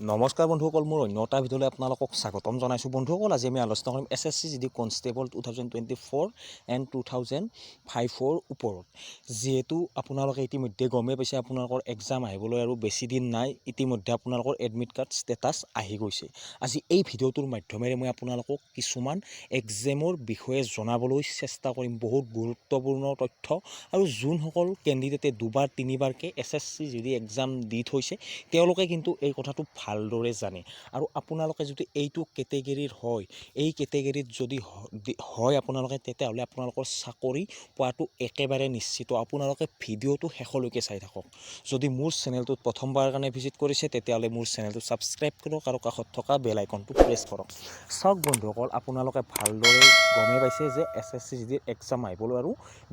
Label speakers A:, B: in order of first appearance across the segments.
A: নমস্কাৰ বন্ধুসকল মোৰ অন্য এটা ভিডিঅ'লৈ আপোনালোকক স্বাগতম জনাইছোঁ। বন্ধুসকল আজি আমি আলোচনা কৰিম S S C G constable two thousand twenty four and two thousand ফাইভৰ ওপৰত। যিহেতু আপোনালোকে ইতিমধ্যে গমেই পাইছে, আপোনালোকৰ এক্সাম আহিবলৈ আৰু বেছি দিন নাই, ইতিমধ্যে আপোনালোকৰ এডমিট কাৰ্ড ষ্টেটাছ আহি গৈছে। আজি এই ভিডিঅ'টোৰ মাধ্যমেৰে মই আপোনালোকক কিছুমান এক্সামৰ বিষয়ে জনাবলৈ চেষ্টা কৰিম। বহুত গুৰুত্বপূৰ্ণ তথ্য। আৰু যোনসকল কেণ্ডিডেটে দুবাৰ, তিনিবাৰকৈ S S C D exam দি থৈছে, তেওঁলোকে কিন্তু এই কথাটো ভালদৰে জানে। আৰু আপোনালোকে যদি এইটো কেটেগেৰীৰ হয়, এই কেটেগেৰীত যদি হয় আপোনালোকে, তেতিয়াহ'লে আপোনালোকৰ চাকৰি পোৱাটো একেবাৰে নিশ্চিত। আপোনালোকে ভিডিঅ'টো শেষলৈকে চাই থাকক। যদি মোৰ চেনেলটোত প্ৰথমবাৰৰ কাৰণে ভিজিট কৰিছে, তেতিয়াহ'লে মোৰ চেনেলটো ছাবস্ক্ৰাইব কৰক আৰু কাষত থকা বেল আইকনটো প্ৰেছ কৰক। চাওক বন্ধুসকল, আপোনালোকে ভালদৰে গমেই পাইছে যে S S C G exam আহিবলৈ আৰু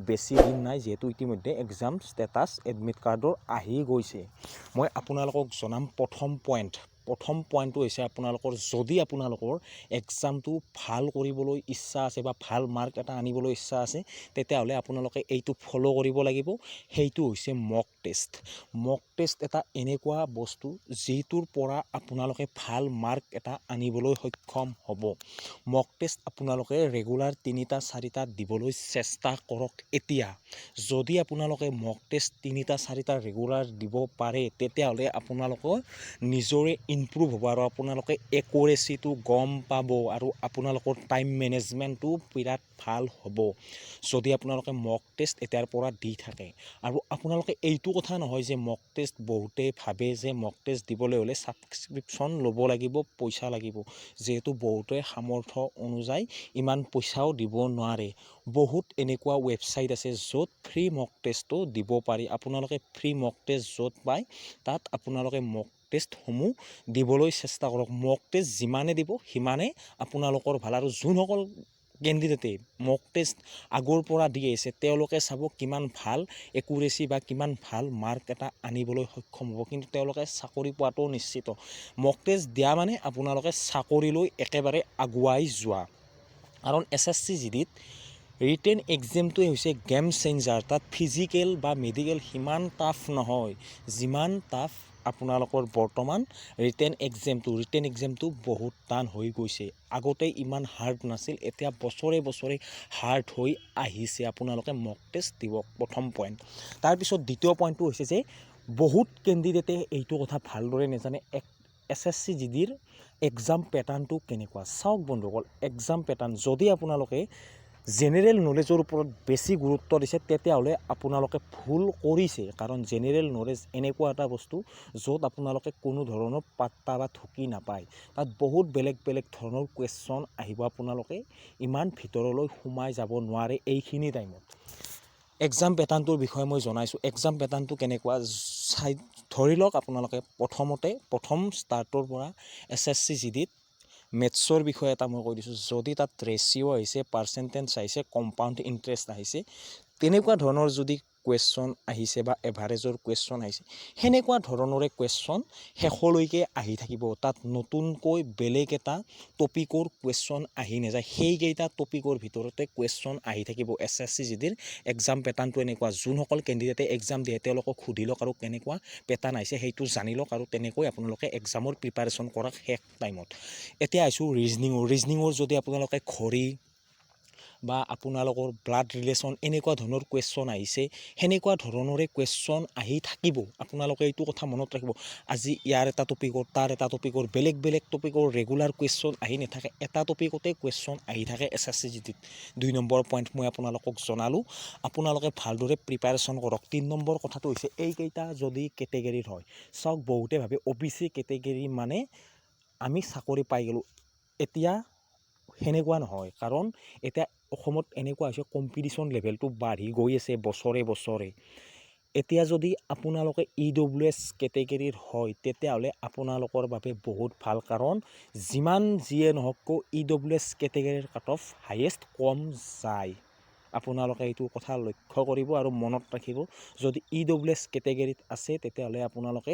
A: বেছি দিন নাই, যিহেতু ইতিমধ্যে এক্সাম ষ্টেটাছ এডমিট কাৰ্ডৰ আহি গৈছে। মই আপোনালোকক জনাম প্ৰথম পইণ্ট প্ৰথম পইণ্টটো হৈছে আপোনালোকৰ, যদি আপোনালোকৰ এক্সামটো ভালো কৰিবলৈ ইচ্ছা আছে বা ভালো মাৰ্ক এটা আনিবলৈ ইচ্ছা আছে, তেতিয়াহ'লে আপোনালোকে এইটো ফ'ল' কৰিব লাগিব। সেইটো হৈছে মক টেষ্ট মক টেষ্ট এটা এনেকুৱা বস্তু যিটোৰ পৰা আপোনালোকে ভালো মাৰ্ক এটা আনিবলৈ সক্ষম হ'ব। মক টেষ্ট আপোনালোকে ৰেগুলাৰ তিনিটা, চাৰিটা দিবলৈ চেষ্টা কৰক এতিয়া। যদি আপোনালোকে মক টেষ্ট তিনিটা, চাৰিটা ৰেগুলাৰ দিব পাৰে, তেতিয়াহ'লে আপোনালোকৰ নিজৰে ইমপ্ৰুভ হ'ব আৰু আপোনালোকে একুৰেচিটো গম পাব আৰু আপোনালোকৰ টাইম মেনেজমেণ্টটো বিৰাট ভালো হ'ব। যদি আপোনালোকে মক টেষ্ট এতিয়াৰ পৰা দি থাকে আৰু আপোনালোকে এইটো কথা নহয় যে মক টেষ্ট বহুতেই ভাবে যে মক টেষ্ট দিবলৈ হ'লে ছাবস্ক্ৰিপশ্যন ল'ব লাগিব, পইচা লাগিব। যিহেতু বহুতে সামৰ্থ্য অনুযায়ী ইমান পইচাও দিব নোৱাৰে। বহুত এনেকুৱা ৱেবছাইট আছে য'ত ফ্ৰী মক টেষ্টো দিব পাৰি। আপোনালোকে ফ্ৰী মক টেষ্ট য'ত পায়, তাত আপোনালোকে মক টেষ্টসমূহ দিবলৈ চেষ্টা কৰক। মক টেষ্ট যিমানে দিব, সিমানে আপোনালোকৰ ভালো। আৰু যোনসকল কেণ্ডিডেটে মক টেষ্ট আগৰ পৰা দি আহিছে তেওঁলোকে চাব কিমান ভালো একুৰেচি বা কিমান ভালো মাৰ্ক এটা আনিবলৈ সক্ষম হ'ব। কিন্তু তেওঁলোকে চাকৰি পোৱাটো নিশ্চিত। মক টেষ্ট দিয়া মানে আপোনালোকে চাকৰিলৈ একেবাৰে আগুৱাই যোৱা। কাৰণ এছ এছ চি জি ডিত ৰিটেন এক্সামটোৱে হৈছে গেম চেঞ্জাৰ তাত ফিজিকেল বা মেডিকেল সিমান টাফ নহয়। যিমান টাফ আপোনালোকৰ বৰ্তমান ৰিটেন এক্সামটো ৰিটেন এক্সামটো বহুত টান হৈ গৈছে। আগতে ইমান হাৰ্ড নাছিল, এতিয়া বছৰে বছৰে হাৰ্ড হৈ আহিছে। আপোনালোকে মক টেষ্ট দিব, প্ৰথম পইণ্ট তাৰপিছত দ্বিতীয় পইণ্টটো হৈছে যে, বহুত কেণ্ডিডেটে এইটো কথা ভালদৰে নাজানে, এক S S C G exam পেটাৰ্ণটো কেনেকুৱা। চাওক বন্ধুসকল এক্সাম পেটাৰ্ণ যদি আপোনালোকে জেনেৰেল নলেজৰ ওপৰত বেছি গুৰুত্ব দিছে, তেতিয়াহ'লে আপোনালোকে ভুল কৰিছে। কাৰণ জেনেৰেল নলেজ এনেকুৱা এটা বস্তু, য'ত আপোনালোকে কোনো ধৰণৰ পাত্তা বা ঢুকি নাপায়। তাত বহুত বেলেগ বেলেগ ধৰণৰ কুৱেশ্যন আহিব আপোনালোকে ইমান ভিতৰলৈ সোমাই যাব নোৱাৰে এইখিনি টাইমত এক্সাম পেটাৰ্ণটোৰ বিষয়ে মই জনাইছোঁ। এক্সাম পেটাৰ্ণটো কেনেকুৱা? চাই ধৰি লওক আপোনালোকে প্ৰথমতে, প্ৰথম ষ্টাৰ্টৰ পৰা এছ এছ চি জি ডিত মেথছৰ বিষয়ে এটা মই কৈ দিছোঁ, যদি তাত ৰেচিঅ' আহিছে পাৰ্চেণ্টেজ আহিছে কম্পাউণ্ড ইণ্টাৰেষ্ট আহিছে তেনেকুৱা ধৰণৰ যদি কুৱেশ্যন আহিছে বা এভাৰেজৰ কুৱেশ্যন আহিছে সেনেকুৱা ধৰণৰে কুৱেশ্যন শেষলৈকে আহি থাকিব। তাত নতুনকৈ বেলেগ এটা টপিকৰ কুৱেশ্যন আহি নাযায়। সেইকেইটা টপিকৰ ভিতৰতে কুৱেশ্যন আহি থাকিব। এছ এছ চি জি ডিৰ এক্সাম পেটাৰ্ণটো এনেকুৱা যোনসকল কেণ্ডিডেটে এক্সাম দিয়ে তেওঁলোকক সুধি লওক আৰু কেনেকুৱা পেটাৰ্ণ আহিছে সেইটো জানি লওক আৰু তেনেকৈ আপোনালোকে এক্সামৰ প্ৰিপাৰেশ্যন কৰক শেষ টাইমত এতিয়া আহিছোঁ ৰিজনিঙৰ ৰিজনিঙৰ যদি আপোনালোকে ঘড়ী বা আপোনালোকৰ ব্লাড ৰিলেশ্যন এনেকুৱা ধৰণৰ কুৱেশ্যন আহিছে, সেনেকুৱা ধৰণৰে কুৱেশ্যন আহি থাকিব। আপোনালোকে এইটো কথা মনত ৰাখিব। আজি ইয়াৰ এটা টপিকৰ তাৰ এটা টপিকৰ বেলেগ বেলেগ টপিকৰ ৰেগুলাৰ কুৱেশ্যন আহি নাথাকে। এটা টপিকতে কুৱেশ্যন আহি থাকে এছ এছ চি জি ডিত দুই নম্বৰ পইণ্ট মই আপোনালোকক জনালোঁ। আপোনালোকে ভালদৰে প্ৰিপাৰেশ্যন কৰক। তিনি নম্বৰ কথাটো হৈছে, এইকেইটা যদি কেটেগেৰীৰ হয়, চাওক বহুতে ভাবে অ' বি চি কেটেগেৰী মানে আমি চাকৰি পাই গ'লোঁ। এতিয়া সেনেকুৱা নহয়। কাৰণ এতিয়া অসমত এনেকুৱা হৈছে কম্পিটিশ্যন লেভেলটো বাঢ়ি গৈ আছে বছৰে বছৰে। এতিয়া যদি আপোনালোকে ই ডব্লিউ এছ কেটেগেৰীৰ হয়, তেতিয়াহ'লে আপোনালোকৰ বাবে বহুত ভালো। কাৰণ যিমান যিয়ে নহওক কিয় ই ডব্লিউ এছ কেটেগেৰীৰ কাট অফ হায়েষ্ট কম যায়। আপোনালোকে এইটো কথা লক্ষ্য কৰিব আৰু মনত ৰাখিব, যদি ই ডব্লিউ এছ কেটেগেৰীত আছে, তেতিয়াহ'লে আপোনালোকে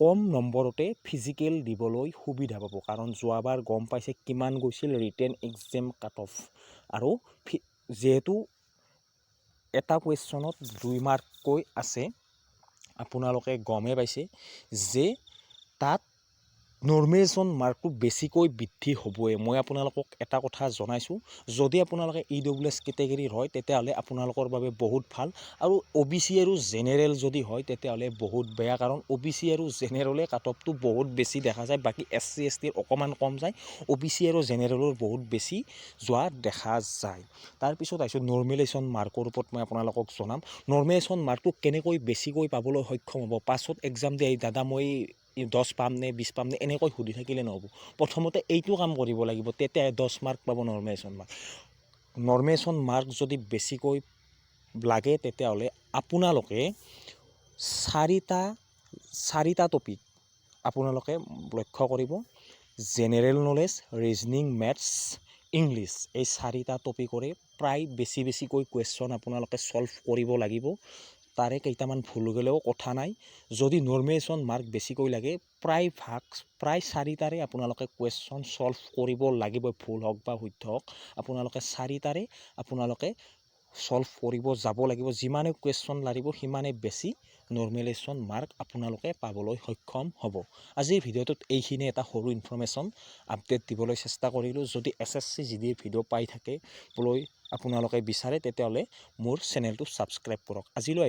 A: কম নম্বৰতে ফিজিকেল দিবলৈ সুবিধা পাব। কাৰণ যোৱাবাৰ গম পাইছে কিমান গৈছিল ৰিটেন এক্সাম কাট অফ আৰু যিহেতু এটা কুৱেশ্যনত দুই মাৰ্ককৈ আছে, আপোনালোকে গমেই পাইছে যে তাত নৰ্মেশ্যন মাৰ্কটো বেছিকৈ বৃদ্ধি হ'বই। মই আপোনালোকক এটা কথা জনাইছোঁ, যদি আপোনালোকে ই ডব্লিউ এছ কেটেগৰীৰ হয়, তেতিয়াহ'লে আপোনালোকৰ বাবে বহুত ভালো। আৰু অ' বি চি আৰু জেনেৰেল যদি হয়, তেতিয়াহ'লে বহুত বেয়া। কাৰণ অ' বি চি আৰু জেনেৰেলে কাট অফটো বহুত বেছি দেখা যায়। বাকী এছ চি এছ টিৰ অকণমান কম যায়। অ' বি চি আৰু জেনেৰেলৰ বহুত বেছি যোৱা দেখা যায়। তাৰপিছত আহিছোঁ নৰ্মেলেশ্যন মাৰ্কৰ ওপৰত মই আপোনালোকক জনাম। নৰ্মেলেশ্যন মাৰ্কটো কেনেকৈ বেছিকৈ পাবলৈ সক্ষম হ'ব? পাছত এক্সাম দিয়ে দাদা, মই দহ পাম নে, বিছ পাম নে, এনেকৈ সুধি থাকিলে নহ'ব। প্ৰথমতে এইটো কাম কৰিব লাগিব তেতিয়াহে দহ মাৰ্ক পাব নৰ্মেশ্যন মাৰ্ক। নৰ্মেশ্যন মাৰ্ক যদি বেছিকৈ লাগে, তেতিয়াহ'লে আপোনালোকে চাৰিটা চাৰিটা টপিক আপোনালোকে লক্ষ্য কৰিব। General knowledge, reasoning maths, English. এই চাৰিটা টপিকৰে প্ৰায় বেছি বেছিকৈ কুৱেশ্যন আপোনালোকে ছল্ভ কৰিব লাগিব। তাৰে কেইটামান ভুল গ'লেও কথা নাই। যদি নৰ্মেশ্যন মাৰ্ক বেছিকৈ লাগে, প্ৰায় ভাগ, প্ৰায় চাৰিটাৰে আপোনালোকে কুৱেশ্যন ছল্ভ কৰিব লাগিব, ভুল হওক বা শুদ্ধ হওক। আপোনালোকে চাৰিটাৰে আপোনালোকে ছল্ভ কৰিব যাব লাগিব। যিমানে কুৱেশ্যন লাগিব, সিমানে বেছি নৰ্মেলেশ্যন মাৰ্ক আপোনালোকে পাবলৈ সক্ষম হ'ব। আজিৰ ভিডিঅ'টোত এইখিনি এটা সৰু ইনফৰ্মেশ্যন আপডেট দিবলৈ চেষ্টা কৰিলোঁ। যদি এছ এছ চি জি ডিৰ ভিডিঅ' পাই থাকে বলৈ আপোনালোকে বিচাৰে, তেতিয়াহ'লে মোৰ চেনেলটো ছাবস্ক্ৰাইব কৰক। আজিলৈ আহিছোঁ।